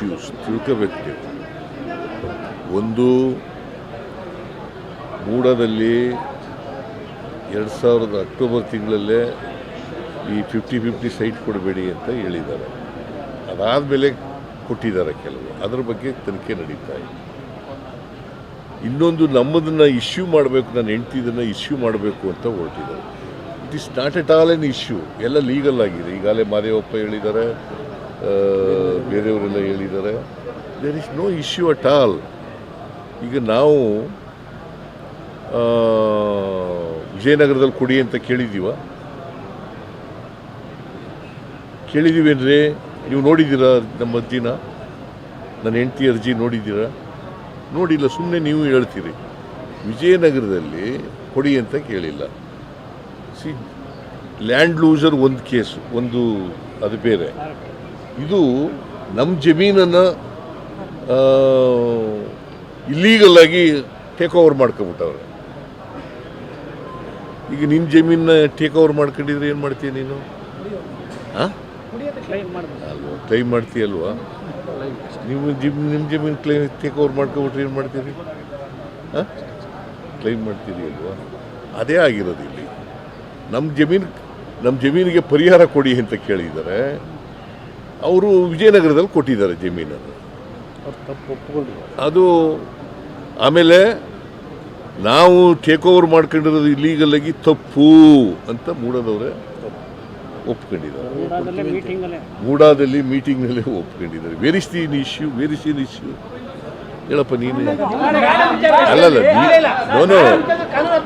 ತಿಳ್ಕೋಬೇಕು ನೀವು ಒಂದು ಮೂಡದಲ್ಲಿ ಎರಡು ಸಾವಿರದ ಅಕ್ಟೋಬರ್ ತಿಂಗಳಲ್ಲೇ ಈ ಫಿಫ್ಟಿ ಫಿಫ್ಟಿ ಸೈಟ್ ಕೊಡಬೇಡಿ ಅಂತ ಹೇಳಿದ್ದಾರೆ. ಅದಾದಮೇಲೆ ಕೊಟ್ಟಿದ್ದಾರೆ ಕೆಲವು. ಅದರ ಬಗ್ಗೆ ತನಿಖೆ ನಡೀತಾ ಇದೆ. ಇನ್ನೊಂದು ನಮ್ಮದನ್ನು ಇಶ್ಯೂ ಮಾಡಬೇಕು, ನನ್ನ ಹೆಂಡ್ತಿದನ್ನು ಇಶ್ಯೂ ಮಾಡಬೇಕು ಅಂತ ಹೊರಟಿದ್ದಾರೆ. It is not at all an issue ಎಲ್ಲ ಲೀಗಲ್ ಆಗಿದೆ. ಈಗಾಗಲೇ ಮಾದೇವಪ್ಪ ಹೇಳಿದ್ದಾರೆ. ಬೇರೆಯವರೆಲ್ಲ ಹೇಳಿದ್ದಾರೆ. There is no issue at all ಈಗ ನಾವು ವಿಜಯನಗರದಲ್ಲಿ ಕೊಡಿ ಅಂತ ಕೇಳಿದ್ದೀವ ಕೇಳಿದ್ದೀವೇನ್ರಿ ನೀವು ನೋಡಿದ್ದೀರಾ ನಮ್ಮ ಅರ್ಜಿನ? ನನ್ನ ಹೆಂಡತಿ ಅರ್ಜಿ ನೋಡಿದ್ದೀರಾ? ನೋಡಿಲ್ಲ ಸುಮ್ಮನೆ ನೀವು ಹೇಳ್ತೀರಿ. ವಿಜಯನಗರದಲ್ಲಿ ಕೊಡಿ ಅಂತ ಕೇಳಿಲ್ಲ. ಸಿ ಲ್ಯಾಂಡ್ ಲೂಸರ್ ಒಂದು ಕೇಸು ಒಂದು, ಅದು ಬೇರೆ. ಇದು ನಮ್ಮ ಜಮೀನನ್ನು ಇಲ್ಲೀಗಲ್ ಆಗಿ ಟೇಕ್ ಓವರ್ ಮಾಡ್ಕೊಬಿಟ್ಟವ್ರೆ ಈಗ ನಿನ್ನ ಜಮೀನ ಟೇಕ್ ಓವರ್ ಮಾಡ್ಕೊಂಡಿದ್ರೆ ಏನು ಮಾಡ್ತೀಯ ನೀನು? ಹಾಂ ಅಲ್ವಾ ಕ್ಲೈಮ್ ಮಾಡ್ತೀಯಲ್ವಾ ನೀವು ಜಿಮ್ ನಿಮ್ಮ ಜಮೀನು ಕ್ಲೈಮ್ ಟೇಕ್ ಓವರ್ ಮಾಡ್ಕೊಬಿಟ್ರೆ ಏನು ಮಾಡ್ತೀರಿ? ಹಾಂ ಕ್ಲೈಮ್ ಮಾಡ್ತೀರಿ ಅಲ್ವಾ? ಅದೇ ಆಗಿರೋದು ಇಲ್ಲಿ. ನಮ್ಮ ಜಮೀನು ನಮ್ಮ ಜಮೀನಿಗೆ ಪರಿಹಾರ ಕೊಡಿ ಅಂತ ಕೇಳಿದ್ದಾರೆ ಅವರು ವಿಜಯನಗರದಲ್ಲಿ ಕೊಟ್ಟಿದ್ದಾರೆ ಜಮೀನನ್ನು ಅದು ಆಮೇಲೆ ನಾವು ಟೇಕ್ ಓವರ್ ಮಾಡ್ಕೊಂಡಿರೋದು ಇಲ್ಲೀಗಲ್ ಆಗಿ ತಪ್ಪು ಅಂತ ಮೂಡದವ್ರೆ ಒಪ್ಕೊಂಡಿದ್ದಾರೆ ಮೂಡಾದಲ್ಲಿ ಮೀಟಿಂಗ್ನಲ್ಲೇ ಒಪ್ಕೊಂಡಿದ್ದಾರೆ where is the issue where is in issue ಹೇಳಪ್ಪ ನೀನು ಅಲ್ಲಲ್ಲ ನೋ ನೋ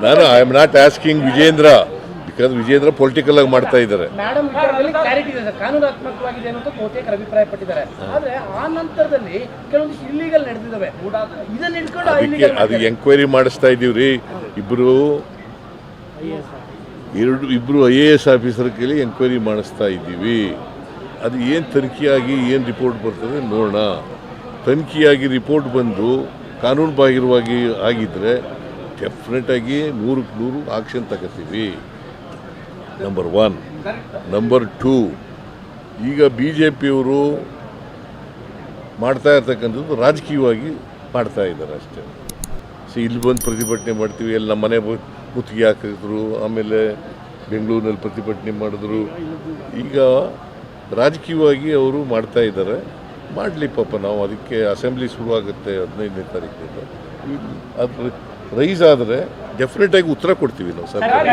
ನಾನು I am not asking Vijendra because Vijendra political ಆಗಿ ಮಾಡ್ತಾ ಇದ್ದಾರೆ ಮೇಡಮ್ ವಿಚಾರದಲ್ಲಿ ಕ್ಲಾರಿಟಿ ಇದೆ ಸರ್. ಕಾನೂನಾತ್ಮಕವಾಗಿದೆ ಅನ್ನೋದು ಬಹುತೇಕರು ಅಭಿಪ್ರಾಯ ಪಟ್ಟಿದ್ದಾರೆ. ಆದ್ರೆ ಆ ನಂತರದಲ್ಲಿ ಕೆಲವೊಂದಿಷ್ಟು ಇಲ್ಲಿಗಲ್ ನಡೆದಿದ್ದಾವೆ. ಇದನ್ನ ಅದಕ್ಕೆ ಅದು ಎಂಕ್ವೈರಿ ಮಾಡಿಸ್ತಾ ಇದ್ದೀವಿ ರೀ ಇಬ್ಬರು ಎರಡು ಇಬ್ಬರು ಐ ಎ ಎಸ್ ಆಫೀಸರ್ ಕೇಳಿ ಎಂಕ್ವೈರಿ ಮಾಡಿಸ್ತಾ ಇದ್ದೀವಿ. ಅದು ಏನು ತನಿಖೆಯಾಗಿ ಏನು ರಿಪೋರ್ಟ್ ಬರ್ತದೆ ನೋಡೋಣ. ತನಿಖೆಯಾಗಿ ರಿಪೋರ್ಟ್ ಬಂದು ಕಾನೂನು ಬಾಹಿರವಾಗಿ ಆಗಿದ್ದರೆ ಡೆಫಿನೆಟಾಗಿ ನೂರಕ್ಕೆ ನೂರು ಆಕ್ಷನ್ ತಗೋತೀವಿ. ನಂಬರ್ ಒನ್ ನಂಬರ್ ಟೂ ಈಗ ಬಿ ಜೆ ಪಿಯವರು ಮಾಡ್ತಾ ಇರ್ತಕ್ಕಂಥದ್ದು ರಾಜಕೀಯವಾಗಿ ಮಾಡ್ತಾ ಇದ್ದಾರೆ ಅಷ್ಟೇ. ಸೊ, ಇಲ್ಲಿ ಬಂದು ಪ್ರತಿಭಟನೆ ಮಾಡ್ತೀವಿ, ಎಲ್ಲ ಮನೆ ಮುತ್ತಿಗೆ ಹಾಕಿದ್ರು, ಆಮೇಲೆ ಬೆಂಗಳೂರಿನಲ್ಲಿ ಪ್ರತಿಭಟನೆ ಮಾಡಿದ್ರು. ಈಗ ರಾಜಕೀಯವಾಗಿ ಅವರು ಮಾಡ್ತಾ ಇದ್ದಾರೆ. ಮಾಡಲಿ ಪಾಪ ನಾವು ಅದಕ್ಕೆ ಅಸೆಂಬ್ಲಿ ಶುರುವಾಗುತ್ತೆ ಹದಿನೈದನೇ ತಾರೀಕಿಂದ. ಅದು ರೈಸ್ ಆದರೆ ಡೆಫಿನೆಟಾಗಿ ಉತ್ತರ ಕೊಡ್ತೀವಿ ನಾವು ಸರ್ಕಾರ